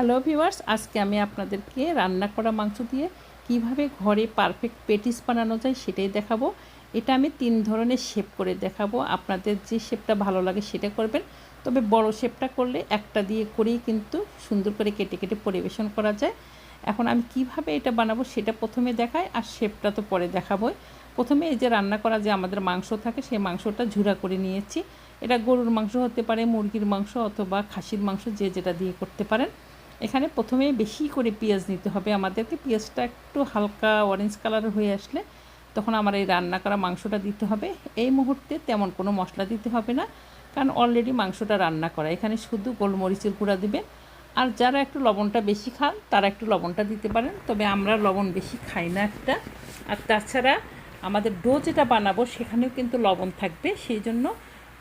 Hello viewers আজকে আমি আপনাদেরকে রান্না করা মাংস দিয়ে কীভাবে ঘরে পারফেক্ট পেটিস বানানো যায় সেটাই দেখাবো। এটা আমি তিন ধরনের শেপ করে দেখাবো। আপনাদের যে শেপটা ভালো লাগে সেটা করবেন। তবে বড় শেপটা করলে একটা দিয়ে করেই কিন্তু সুন্দর করে কেটে কেটে পরিবেশন করা যায়। এখন আমি কীভাবে এটা বানাবো সেটা প্রথমে দেখাই, আর শেপটা তো পরে দেখাবোই। প্রথমে এই যে রান্না করা যে আমাদের মাংস থাকে, সেই মাংসটা ঝুরা করে নিয়েছি। এটা গরুর মাংস হতে পারে, মুরগির মাংস অথবা খাসির মাংস যে যেটা দিয়ে করতে পারেন। এখানে প্রথমে বেশি করে পেঁয়াজ নিতে হবে। আমাদেরকে পেঁয়াজটা একটু হালকা অরেঞ্জ কালার হয়ে আসলে তখন আমার এই রান্না করা মাংসটা দিতে হবে। এই মুহূর্তে তেমন কোনো মশলা দিতে হবে না, কারণ অলরেডি মাংসটা রান্না করা। এখানে শুধু গোলমরিচের গুঁড়া দিবেন। আর যারা একটু লবণটা বেশি খান, তারা একটু লবণটা দিতে পারেন। তবে আমরা লবণ বেশি খাই না একটা। আর তাছাড়া আমাদের ডো যেটা বানাবো, সেখানেও কিন্তু লবণ থাকবে। সেই জন্য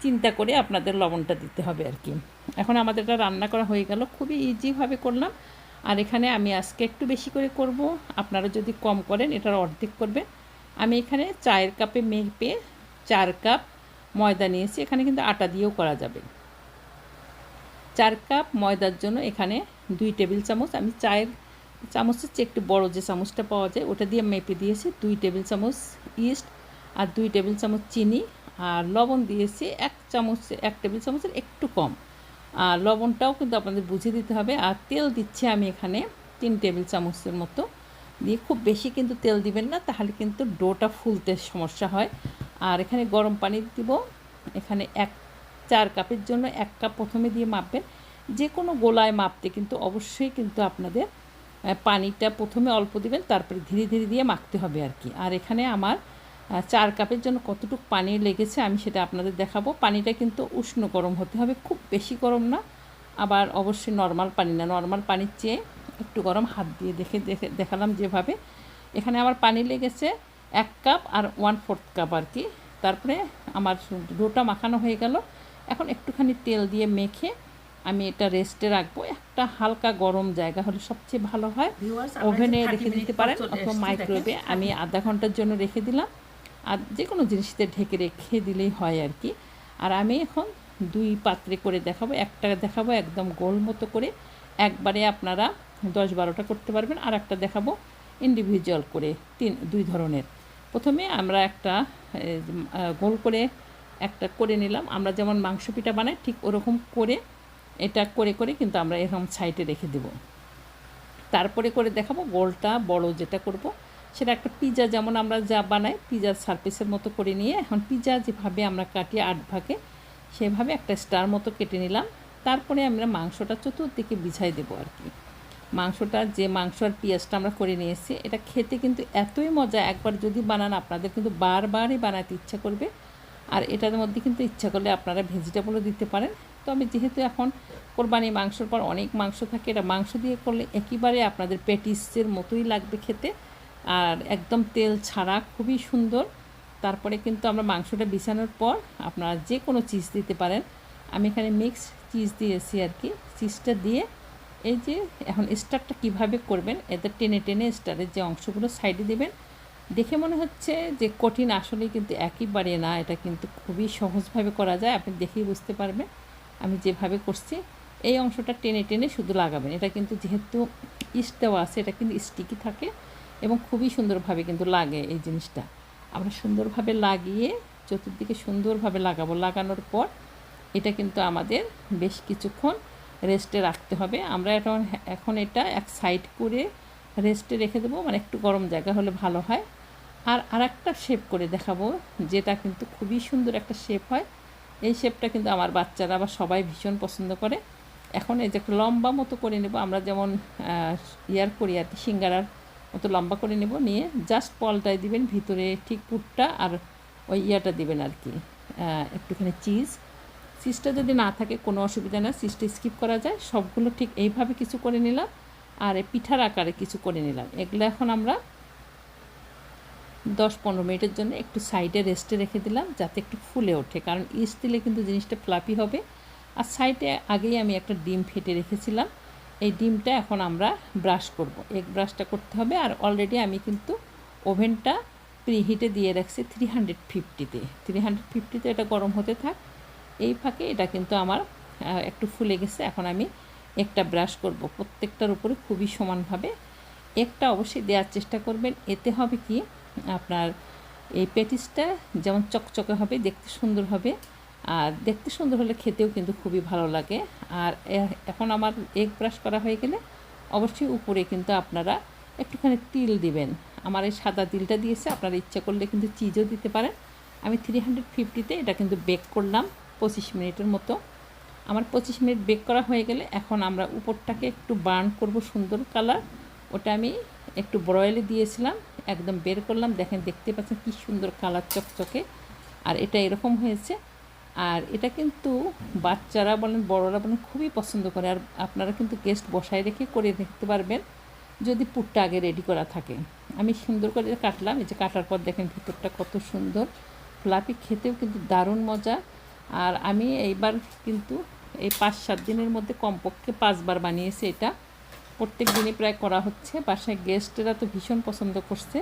চিন্তা করে আপনাদের লবণটা দিতে হবে আর কি। এখন আমাদের এটা রান্না করা হয়ে গেল, খুবই ইজিভাবে করলাম। আর এখানে আমি আজকে একটু বেশি করে করব। আপনারা যদি কম করেন, এটার অর্ধেক করবেন। আমি এখানে চায়ের কাপে মেপে চার কাপ ময়দা নিয়েছি। এখানে কিন্তু আটা দিয়েও করা যাবে। চার কাপ ময়দার জন্য এখানে দুই টেবিল চামচ, আমি চায়ের চামচের চেয়ে একটু বড়ো যে চামচটা পাওয়া যায়, ওটা দিয়ে মেপে দিয়েছি। দুই টেবিল চামচ ইস্ট আর দুই টেবিল চামচ চিনি। আর লবণ দিয়েছি এক চামচ, এক টেবিল চামচের একটু কম। আর লবণটাও কিন্তু আপনাদের বুঝে দিতে হবে। আর তেল দিচ্ছি আমি এখানে তিন টেবিল চামচের মতো। দিয়ে খুব বেশি কিন্তু তেল দিবেন না, তাহলে কিন্তু ডোটা ফুলতে সমস্যা হয়। আর এখানে গরম পানি দিব। এখানে এক, চার কাপের জন্য এক কাপ প্রথমে দিয়ে মাপবেন। যে কোনো গোলায় মাপতে কিন্তু অবশ্যই কিন্তু আপনাদের পানিটা প্রথমে অল্প দিবেন, তারপরে ধীরে ধীরে দিয়ে মাখতে হবে আর কি। আর এখানে আমার চার কাপের জন্য কতটুকু পানি লেগেছে আমি সেটা আপনাদের দেখাবো। পানিটা কিন্তু উষ্ণ গরম হতে হবে খুব বেশি গরম না আবার অবশ্যই নর্মাল পানি না। নর্মাল পানির চেয়ে একটু গরম হাত দিয়ে দেখে দেখে দেখালাম যেভাবে। এখানে আমার পানি লেগেছে এক কাপ আর ওয়ান ফোর্থ কাপ আর কি। তারপরে আমার ডোটা মাখানো হয়ে গেল। এখন একটুখানি তেল দিয়ে মেখে আমি এটা রেস্টে রাখব। একটা হালকা গরম জায়গা হলে সবচেয়ে ভালো হয়। ওভেনে রেখে দিতে পারেন অথবা মাইক্রোওয়েভে আমি আধা ঘণ্টার জন্য রেখে দিলাম। আর যে কোনো জিনিসতে ঢেকে রেখে দিলেই হয় আর কি। আর আমি এখন দুই পাত্রে করে দেখাবো, একটা দেখাবো একদম গোল মতো করে। একবারে আপনারা দশ বারোটা করতে পারবেন, আর একটা দেখাবো ইন্ডিভিজুয়াল করে, তিন, দুই ধরনের। প্রথমে আমরা একটা গোল করে একটা করে নিলাম। আমরা যেমন মাংস পিঠা বানাই, ঠিক ওরকম করে এটা করে করে কিন্তু আমরা এরকম সাইডে রেখে দেব। তারপরে করে দেখাবো গোলটা বড় যেটা করব সেটা একটা পিজা যেমন আমরা যা বানাই পিজার সার্ফেসের মতো করে নিয়ে এখন পিজা যেভাবে আমরা কাটি আট ভাগে, সেভাবে একটা স্টার মতো কেটে নিলাম। তারপরে আমরা মাংসটা চতুর্দিকে বিছাই দেবো আর কি। মাংসটা যে মাংস আর পেঁয়াজটা আমরা করে নিয়েছি এটা খেতে কিন্তু এতই মজা। একবার যদি বানান আপনাদের কিন্তু বারবারই বানাতে ইচ্ছা করবে। আর এটার মধ্যে কিন্তু ইচ্ছা করলে আপনারা ভেজিটেবলও দিতে পারেন। তো আমি যেহেতু এখন কোরবানি মাংসর পর অনেক মাংস থাকে, এটা মাংস দিয়ে করলে একেবারে আপনাদের পেটিসের মতোই লাগবে খেতে। আর একদম তেল ছাড়া খুবই সুন্দর। তারপরে কিন্তু আমরা মাংসটা বিছানোর পর আপনারা যে কোনো চিজ দিতে পারেন। আমি এখানে মিক্স চিজ দিয়েছি আর কি। চিজটা দিয়ে এই যে এখন স্টারটা কীভাবে করবেন, এদের টেনে টেনে স্টারের যে অংশগুলো সাইডে দেবেন। দেখে মনে হচ্ছে যে কঠিন আসলে কিন্তু একইবারে না, এটা কিন্তু খুবই সহজভাবে করা যায়, আপনি দেখেই বুঝতে পারবেন। আমি যেভাবে করছি, এই অংশটা টেনে টেনে শুধু লাগাবেন। এটা কিন্তু যেহেতু ইস্ট দেওয়া আছে, এটা কিন্তু স্টিকি থাকে। এবং খুবই সুন্দরভাবে কিন্তু লাগে এই জিনিসটা। আমরা সুন্দরভাবে লাগিয়ে চতুর্দিকে সুন্দরভাবে লাগাবো। লাগানোর পর এটা কিন্তু আমাদের বেশ কিছুক্ষণ রেস্টে রাখতে হবে। আমরা এখন এখন এটা এক সাইড করে রেস্টে রেখে দেবো। মানে একটু গরম জায়গা হলে ভালো হয়। আর আর একটা শেপ করে দেখাবো, যেটা কিন্তু খুবই সুন্দর একটা শেপ হয়। এই শেপটা কিন্তু আমার বাচ্চারা বা সবাই ভীষণ পছন্দ করে। এখন এই যে লম্বা মতো করে নেব। আমরা যেমন ইয়ার করি আর কি, সিঙ্গারার মতো লম্বা করে নেব, নিয়ে জাস্ট পলটায় দিবেন ভিতরে ঠিক পুটটা আর ওই ইয়াটা দিবেন আর কি একটুখানি চিজ চিজটা যদি না থাকে কোনো অসুবিধা না চিজটা স্কিপ করা যায়। সবগুলো ঠিক এইভাবে কিছু করে নিলাম আর পিঠার আকারে কিছু করে নিলাম। এগুলো এখন আমরা দশ পনেরো মিনিটের জন্য একটু সাইডে রেস্টে রেখে দিলাম যাতে একটু ফুলে ওঠে, কারণ ইস্ট দিলে কিন্তু জিনিসটা ফ্লাপি হবে। আর সাইডে আগেই আমি একটা ডিম ফেটে রেখেছিলাম। এই ডিমটা এখন আমরা ব্রাশ করব। এক ব্রাশটা করতে হবে আর অলরেডি আমি কিন্তু ওভেনটা প্রিহিটে দিয়ে রাখছি থ্রি হান্ড্রেড ফিফটিতে থ্রি হান্ড্রেড ফিফটিতে এটা গরম হতে থাক। এই ফাঁকে এটা কিন্তু আমার একটু ফুলে গেছে। এখন আমি একটা ব্রাশ করব। প্রত্যেকটার উপরে খুবই সমানভাবে। একটা অবশ্যই দেওয়ার চেষ্টা করবেন। এতে হবে কি, আপনার এই পেটিসটা যেমন চকচকে হবে, দেখতে সুন্দর হবে। আর দেখতে সুন্দর হলে খেতেও কিন্তু খুবই ভালো লাগে। আর এখন আমার এগ ব্রাশ করা হয়ে গেলে অবশ্যই উপরে কিন্তু আপনারা একটুখানি তিল দিবেন। আমার এই সাদা তিলটা দিয়েছে, আপনারা ইচ্ছা করলে কিন্তু চিজও দিতে পারেন। আমি থ্রি হান্ড্রেড ফিফটিতে এটা কিন্তু বেক করলাম পঁচিশ মিনিটের মতো। আমার পঁচিশ মিনিট বেক করা হয়ে গেলে এখন আমরা উপরটাকে একটু বার্ন করব সুন্দর কালার ওটা আমি একটু ব্রয়েলে দিয়েছিলাম, একদম বের করলাম। দেখেন, দেখতে পাচ্ছেন কি সুন্দর কালার চকচকে। আর এটা এরকম হয়েছে আর এটা কিন্তু বাচ্চারা বলেন বড়রা বলেন খুবই পছন্দ করে, আর আপনারা কিন্তু গেস্ট বসায় রেখে করে দেখতে পারবেন যদি পুরটা আগে রেডি করা থাকে। আমি সুন্দর করে কাটলাম, এই যে কাটার পর দেখেন ভিতরটা কত সুন্দর। ফ্লাপি খেতেও কিন্তু দারুণ মজা। আর আমি এইবার কিন্তু এই পাঁচ সাত দিনের মধ্যে কমপক্ষে পাঁচবার বানিয়েছি এটা। প্রত্যেক দিনই প্রায় করা হচ্ছে, বাসায় গেস্টেরা তো ভীষণ পছন্দ করছে।